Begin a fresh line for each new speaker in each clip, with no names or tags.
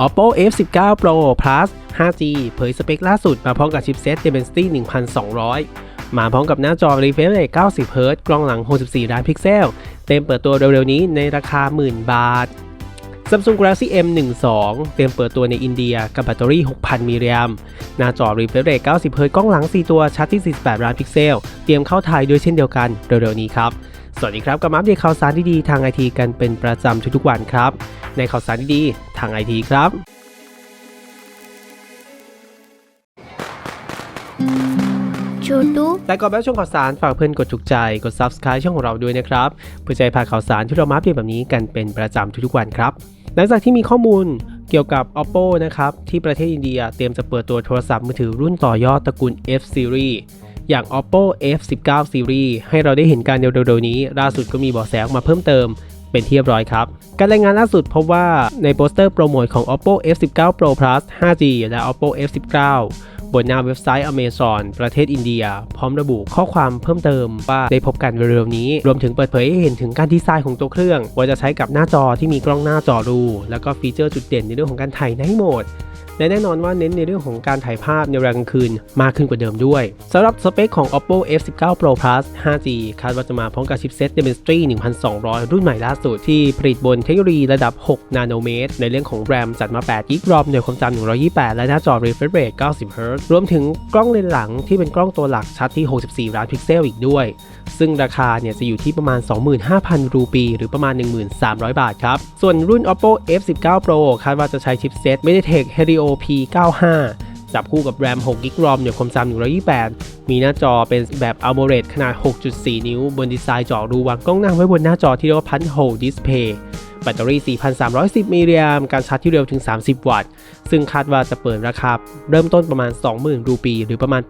Oppo F19 Pro Plus 5G เผยสเปคล่าสุดมาพร้อมกับชิปเซ็ต Dimensity 1200 มาพร้อมกับหน้าจอ Refresh Rate 90 Hz กล้องหลัง 64 ล้านพิกเซล เต็มเปิดตัวเร็วๆนี้ในราคาหมื่นบาท Samsung Galaxy M12 เตรียมเปิดตัวในอินเดียกับแบตเตอรี่ 6,000 มิลลิแอมป์หน้าจอ Refresh Rate 90 Hz กล้องหลัง 4 ตัวชัดที่ 48 ล้านพิกเซล เตรียมเข้าไทยด้วยเช่นเดียวกันเร็วๆนี้ครับ สวัสดีครับกับมาอัปเดตข่าวสารดีๆทางไอทีกันเป็นประจำทุกๆวันครับ ในข่าวสารดีๆทางไอทีครับ
Chhotu
แต่ก่อนไปรับชมข่าวสารฝากเพื่อนกดถูกใจกด subscribe ช่องของเราด้วยนะครับ เพื่อจะได้พลาดข่าวสารที่เรามาอัปเดตแบบนี้กันเป็นประจำทุกๆวันครับ หลังจากที่มีข้อมูลเกี่ยวกับ Oppo นะครับที่ประเทศอินเดียเตรียมจะเปิดตัวโทรศัพท์มือถือรุ่นต่อยอดตระกูล F Series อย่าง Oppo F19 Series ให้เราได้เห็นการเร็วๆนี้ ล่าสุดก็มีเบาะแสออกมาเพิ่มเติมเป็นที่เรียบร้อยครับ การรายงานล่าสุดพบว่าในโปสเตอร์โปรโมทของ Oppo F19 Pro Plus 5G และ Oppo F19 บนหน้าเว็บไซต์ Amazon ประเทศอินเดีย พร้อมระบุข้อความเพิ่มเติมว่าได้พบกันเร็วๆนี้ รวมถึงเปิดเผยให้เห็นถึงการดีไซน์ของตัวเครื่อง ว่าจะใช้กับหน้าจอที่มีกล้องหน้าจอรู แล้วก็ฟีเจอร์จุดเด่นในเรื่องของการถ่ายในโหมด และแน่นอนว่าเน้นในเรื่องของการถ่ายภาพในเวลากลางคืนมากขึ้นกว่าเดิมด้วยสำหรับสเปคของ Oppo F19 Pro Plus 5G คาดว่าจะมาพร้อมกับชิปเซ็ต Dimensity 1200 รุ่นใหม่ล่าสุดที่ผลิตบนเทคโนโลยีระดับ 6 นาโนเมตร ในเรื่องของ RAM จัดมา8 g b ROM ในความจำ128 และหน้าจอ refresh rate 90 Hz รวมถึงกล้องเลนส์หลังที่เป็นกล้องตัวหลักชัดที่ 64 ล้านพิกเซลอีกด้วย ซึ่งราคาเนี่ยจะอยู่ที่ประมาณ 25,000 รูปี หรือประมาณ 1,300 บาทครับ ส่วนรุ่น Oppo F19 Pro คาดว่าจะใช้ชิปเซ็ต MediaTek Helio P95 จับคู่กับ RAM 6 g b ROM เนี่ยความจำ128 มีหน้าจอเป็นแบบ AMOLED ขนาด 6.4 นิ้ว บนดีไซน์จอรูวางกล้องหน้าไว้บนหน้าจอที่เรียกว่า Punch Hole Display แบตเตอรี่ 4,310 มิลลิแอมป์ การชาร์จที่เร็วถึง 30 วัตต์ ซึ่งคาดว่าจะเปิดราคาเริ่มต้นประมาณ 20,000 รูปี หรือประมาณ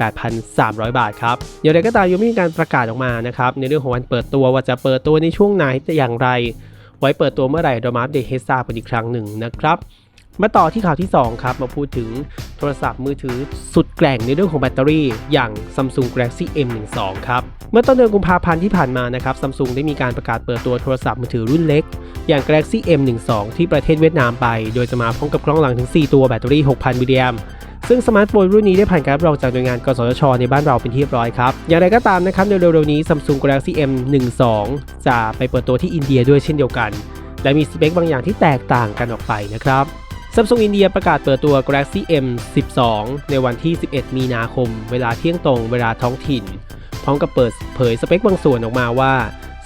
8,300 บาทครับ อย่างไรก็ตามยังไม่มีการประกาศออกมานะครับ ในเรื่องของวันเปิดตัวว่าจะเปิดตัวในช่วงไหนจะอย่างไร ไว้เปิดตัวเมื่อไหร่เรามาอัปเดตให้ทราบกันอีกครั้งหนึ่งนะครับ มาต่อที่ข่าวที่ 2 ครับ มาพูดถึงโทรศัพท์มือถือสุดแกร่งในเรื่องของแบตเตอรี่อย่าง Samsung Galaxy M12 ครับ เมื่อต้นเดือนกุมภาพันธ์ที่ผ่านมานะครับ Samsung ได้มีการประกาศเปิดตัวโทรศัพท์มือถือรุ่นเล็ก อย่าง Galaxy M12 ที่ประเทศเวียดนามไป โดยจะมาพร้อมกับกล้องหลังถึง 4 ตัวแบตเตอรี่ 6,000 มิลลิแอมซึ่งสมาร์ทโฟนรุ่นนี้ได้ผ่านการรับรองจากหน่วยงานกสทช ในบ้านเราเป็นที่เรียบร้อยครับ อย่างไรก็ตามนะครับในเร็วๆนี้ Samsung Galaxy M12 จะไปเปิดตัวที่อินเดียด้วยเช่นเดียวกัน และมีสเปคบางอย่างที่แตกต่างกันออกไปนะครับ Samsung อินเดียประกาศเปิดตัว Galaxy M12 ในวันที่ 11 มีนาคม เวลาเที่ยงตรงเวลาท้องถิ่น พร้อมกับเปิดเผยสเปคบางส่วนออกมาว่า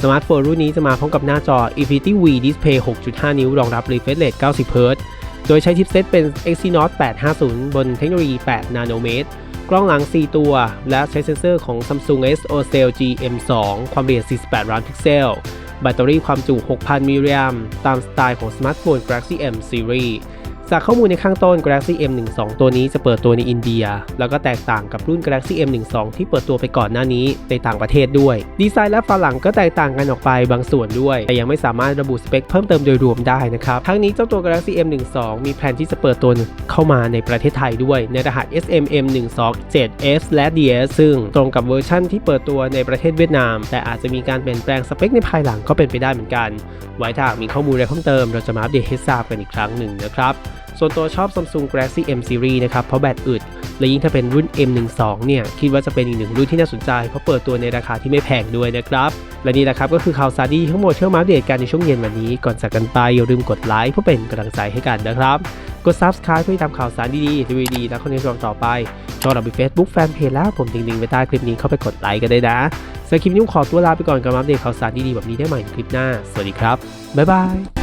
สมาร์ทโฟนรุ่นนี้จะมาพร้อมกับหน้าจอ Infinity V Display 6.5 นิ้ว รองรับ refresh rate 90 Hz โดยใช้ชิปเซตเป็น Exynos 850 บนเทคโนโลยี 8 นาโนเมตร กล้องหลัง 4 ตัว และใช้เซ็นเซอร์ของ Samsung SOCELL GM2 ความละเอียด 48 ล้านพิกเซล แบตเตอรี่ความจุ 6,000 มิลลิแอมตามสไตล์ของสมาร์ทโฟน Galaxy M Series จากข้อมูลในข้างต้น Galaxy M12 ตัวนี้จะเปิดตัวในอินเดีย แล้วก็แตกต่างกับรุ่น Galaxy M12 ที่เปิดตัวไปก่อนหน้านี้ในต่างประเทศด้วย ดีไซน์และฝาหลังก็แตกต่างกันออกไปบางส่วนด้วย แต่ยังไม่สามารถระบุสเปคเพิ่มเติมโดยรวมได้นะครับ ทั้งนี้เจ้าตัว Galaxy M12 มีแผนที่จะเปิดตัวเข้ามาในประเทศไทยด้วย ในรหัส SMM127S และ DS ซึ่งตรงกับเวอร์ชั่นที่เปิดตัวในประเทศเวียดนาม แต่อาจจะมีการเปลี่ยนแปลงสเปคในภายหลังก็เป็นไปได้เหมือนกัน ไว้ถ้าหากมีข้อมูลอะไรเพิ่มเติมเราจะมาอัปเดตให้ทราบกันอีกครั้งหนึ่งนะครับ ส่วนตัวชอบ Samsung Galaxy M Series นะครับ เพราะแบตอึด และยิ่งถ้าเป็นรุ่น M12 เนี่ย คิดว่าจะเป็นอีกหนึ่งรุ่นที่น่าสนใจ เพราะเปิดตัวในราคาที่ไม่แพงด้วยนะครับ และนี่แหละครับก็คือข่าวสารดีทั้งหมดที่เรามาอัปเดตกันในช่วงเย็นวันนี้ ก่อนจากกันไปอย่าลืมกดไลค์เพื่อเป็นกำลังใจให้กันนะครับ กด Subscribe เพื่อติดตามข่าวสารดีๆรีวิวดีๆและคอนเทนต์ต่อไปชอเรามี Facebook Fanpage แล้วผมทิ้งลิงไว้ใต้คลิปนี้เข้าไปกดไลค์กันได้นะสำหรับคลิปนี้ขอตัวลาไปก่อนกับอัปเดตข่าวสารดีๆแบบนี้ได้ใหม่ในคลิปหน้า สวัสดีครับบ๊ายบาย